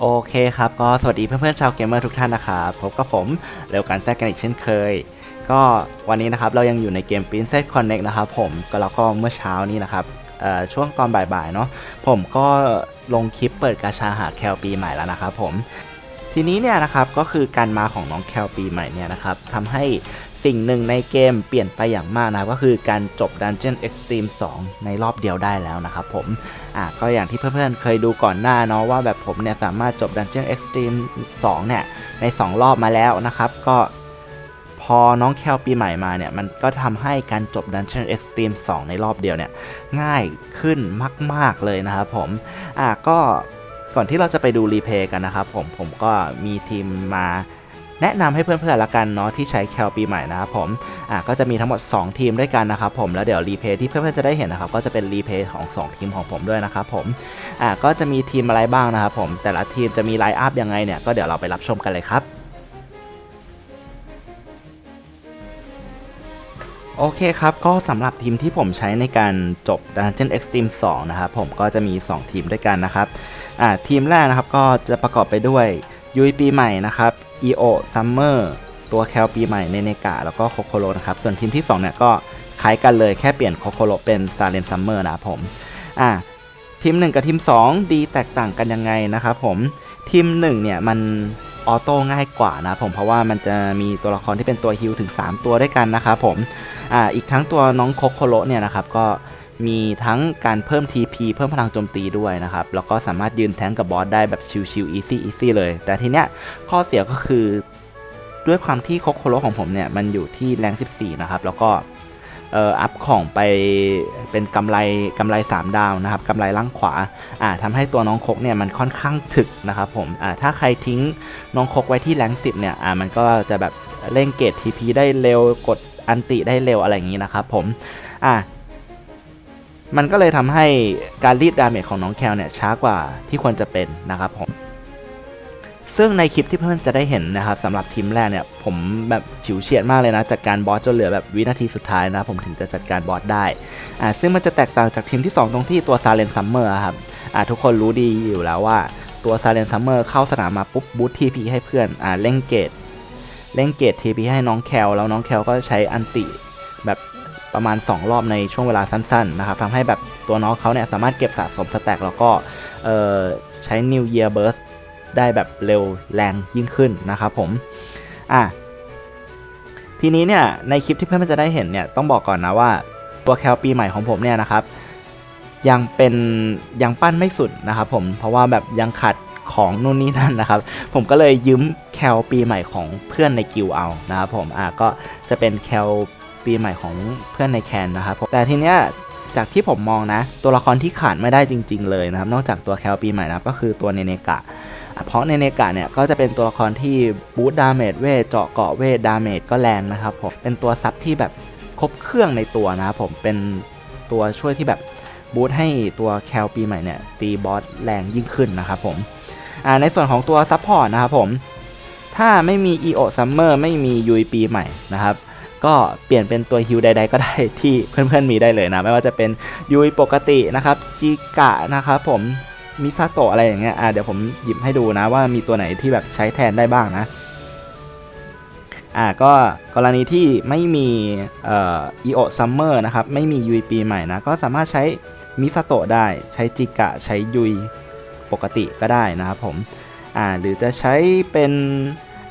โอเคครับ ก็สวัสดีเพื่อนๆชาวเกมเมอร์ทุกท่านนะครับพบกับผมเร็วกันแซกกันอีกเช่นเคย ก็วันนี้นะครับเรายังอยู่ในเกม Princess Connect นะครับผมก็แล้วก็เมื่อเช้านี้นะครับช่วงตอนบ่ายๆเนาะผมก็ลงคลิปเปิดกาชาหาแคลปีใหม่แล้วนะครับผมทีนี้เนี่ยนะครับก็คือการมาของน้องแคลปีใหม่เนี่ยนะครับทำให้ สิ่งหนึ่งในเกมเปลี่ยนไปอย่างมากนะก็คือการจบ Dungeon Extreme 2 ในรอบเดียวได้แล้วนะครับผมอะก็อย่างที่เพื่อนๆเคยดูก่อนหน้าเนาะว่าแบบผมเนี่ยสามารถจบ Dungeon Extreme 2 เนี่ยใน 2 รอบมาแล้วนะครับก็พอน้องแคลปีใหม่มาเนี่ย มันก็ทำให้การจบ Dungeon Extreme 2 ในรอบเดียวเนี่ย ง่ายขึ้นมาก ๆ เลยนะครับผม อะก็ก่อนที่เราจะไปดูรีเพย์กันนะครับผมผมก็มีทีมมา แนะนำให้เพื่อนๆละกันเนาะที่ใช้แคลปีใหม่นะครับผมอะก็จะมีทั้งหมด 2 ทีมด้วยกันนะครับผมแล้วเดี๋ยวรีเพย์ที่เพื่อนๆจะได้เห็นนะครับก็จะเป็นรีเพย์ของ 2 ทีมของผมด้วยนะครับผมอะก็จะมีทีมอะไรบ้างนะครับผมแต่ละทีมจะมีไลน์อัพยังไงเนี่ยก็เดี๋ยวเราไปรับชมกันเลยครับโอเคครับ ก็สำหรับทีมที่ผมใช้ในการจบ Dungeon Extreme 2 นะครับผมก็จะมี 2 ทีมด้วยกันนะครับ อ่าทีมแรกนะครับก็จะประกอบไปด้วย ยุยปีใหม่นะครับ EO Summer ตัวแคลปีใหม่เนเนกะแล้วก็โคโคโรนะครับ ส่วนทีมที่ 2 เนี่ยก็คล้ายกันเลยแค่เปลี่ยนโคโคโรเป็นซาเลนซัมเมอร์นะผม อ่าทีม 1 กับทีม 2 ดีแตกต่างกันยังไงนะครับผมทีม 1 เนี่ยมันออโต้ง่ายกว่านะผมเพราะว่ามันจะมีตัวละครที่เป็นตัวฮิลถึง 3 ตัวด้วยกันนะครับผมอ่าอีกทั้งตัวน้องโคโคโรเนี่ยนะครับก็ มีทั้งการเพิ่ม TP เพิ่มพลังโจมตีด้วยนะครับ แล้วก็สามารถยืนแทงกับบอสได้แบบชิวๆ easy easy เลย แต่ทีเนี้ยข้อเสียก็คือด้วยความที่โคโคโรของผมเนี่ยมันอยู่ที่แรง 14 นะครับ แล้วก็เอ่ออัพของไปเป็นกำไรกำไร 3 ดาวนะครับกำไรล่างขวาอ่าทำให้ตัวน้องคกเนี่ยมันค่อนข้างถึกนะครับผมอ่าถ้าใครทิ้งน้องคกไว้ที่แรง10เนี่ยอ่ามันก็จะแบบเร่งเกต TP ได้เร็วกดอันติได้เร็วอะไรอย่างนี้นะครับผมอ่า มันก็เลยทำให้การรีดดาเมจของน้องแคลเนี่ยช้ากว่าที่ควรจะเป็นนะครับผมซึ่งในคลิปที่เพื่อนจะได้เห็นนะครับสำหรับทีมแรกเนี่ยผมแบบฉิวเฉียดมากเลยนะจัดการบอสจนเหลือแบบวินาทีสุดท้ายนะผมถึงจะจัดการบอสได้อ่าซึ่งมันจะแตกต่างจากทีมที่ 2 ตรงที่ตัวซาเลนซัมเมอร์ครับอ่าทุกคนรู้ดีอยู่แล้วว่าตัวซาเลนซัมเมอร์เข้าสนามมาปุ๊บบูททีพีให้เพื่อนอ่าเล่งเกตเล่งเกตทีพีให้น้องแคลแล้วน้องแคลก็ใช้อันติแบบ ประมาณ 2 รอบในช่วงเวลาสั้นๆนะครับทำให้แบบตัวน้องเขาเนี่ยสามารถเก็บสะสมสแต็กแล้วก็ใช้ New Year Burst ได้แบบเร็วแรงยิ่งขึ้นนะครับผมอะทีนี้เนี่ยในคลิปที่เพื่อนๆจะได้เห็นเนี่ยต้องบอกก่อนนะว่าตัวแคลปีใหม่ของผมเนี่ยนะครับ ยังเป็นยังปั้นไม่สุดนะครับผมเพราะว่าแบบยังขัดของนู่นนี่นั่นนะครับ ผมก็เลยยืมแคลปีใหม่ของเพื่อนในกิลเอานะครับผมอะก็จะเป็นแคล ปีใหม่ของเพื่อนในแคนนะครับผมแต่ทีเนี้ยจากที่ผมมองนะ ตัวละครที่ขาดไม่ได้จริง ๆ เลยนะครับ นอกจากตัวแคลปีใหม่นะก็คือตัวเนเนกะเพราะในเนกาเนี่ยก็จะเป็นตัวละครที่บูตดาเมจเวทเจาะเกาะเวทดาเมจก็แรงนะครับผมเป็นตัวซับที่แบบครบเครื่องในตัวนะครับผมเป็นตัวช่วยที่แบบบูตให้ตัวแคลปีใหม่เนี่ยตีบอสแรงยิ่งขึ้นนะครับผมในส่วนของตัวซับพอร์ตนะครับผมถ้าไม่มี EO Summer ไม่มียุยปีใหม่นะครับ ก็เปลี่ยนเป็นตัวฮิวใด ๆ ก็ได้ที่เพื่อนๆมีได้เลยนะ ไม่ว่าจะเป็นยุยปกตินะครับจิกะนะครับผมมิซาโตะอะไรอย่างเงี้ยอ่าเดี๋ยวผมหยิบให้ดูนะว่ามีตัวไหนที่แบบใช้แทนได้บ้างนะอ่าก็กรณีที่ไม่มีเอ่อ EO Summer นะครับไม่มียุยปีใหม่นะก็สามารถใช้มิซาโตะได้ ใช้จิกะใช้ยุยปกติก็ได้นะครับผมอ่าหรือจะใช้เป็น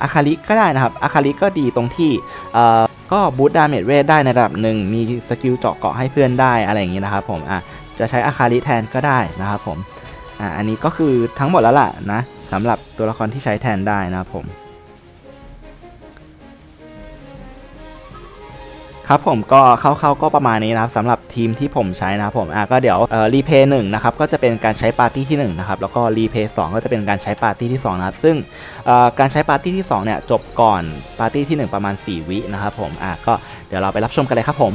อาคาริก็ได้นะครับอาคาริก็ดีตรงที่เอ่อ ก็บูตดาเมจเวทได้ในระดับหนึ่งมีสกิลเจาะเกาะให้เพื่อนได้อะไรอย่างนี้นะครับผมอะจะใช้อาคาริแทนก็ได้นะครับผมอะอันนี้ก็คือทั้งหมดแล้วล่ะนะสำหรับตัวละครที่ใช้แทนได้นะครับผม ครับผมก็เข้าๆก็ประมาณนี้นะครับสำหรับทีมที่ผมใช้นะครับผมอะก็เดี๋ยวเอ่อรีเพย์หนึ่งนะครับก็จะเป็นการใช้ปาร์ตี้ที่1นะครับแล้วก็รีเพย์สก็จะเป็นการใช้ปาร์ตี้ที่2นะครับซึ่งเอ่อการใช้ปาร์ตี้ที่2เนี่ยจบก่อนปาร์ตี้ที่ 1 ประมาณ 4 วินะครับผมอะก็เดี๋ยวเราไปรับชมกันเลยครับผม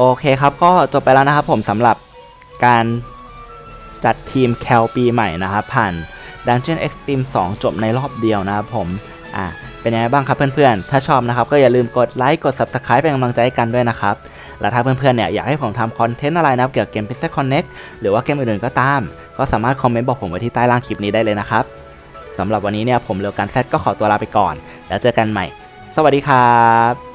โอเคครับก็จบไปแล้วนะครับผมสำหรับการจัดทีมแคลปีใหม่นะครับผ่าน Dungeon Extreme 2 จบในรอบเดียวนะครับผมอะเป็นยังไงบ้างครับเพื่อนๆ ถ้าชอบนะครับก็อย่าลืมกดไลค์กด Subscribe เป็นกำลังใจให้กันด้วยนะครับ และถ้าเพื่อนๆเนี่ยอยากให้ผมทำคอนเทนต์อะไรนะครับเกี่ยวกับเกม Pixel Connect หรือว่าเกมอื่นๆก็ตาม ก็สามารถคอมเมนต์บอกผมไว้ที่ใต้ล่างคลิปนี้ได้เลยนะครับสำหรับวันนี้เนี่ยผมเร็วการแซดก็ขอตัวลาไปก่อน แล้วเจอกันใหม่ สวัสดีครับ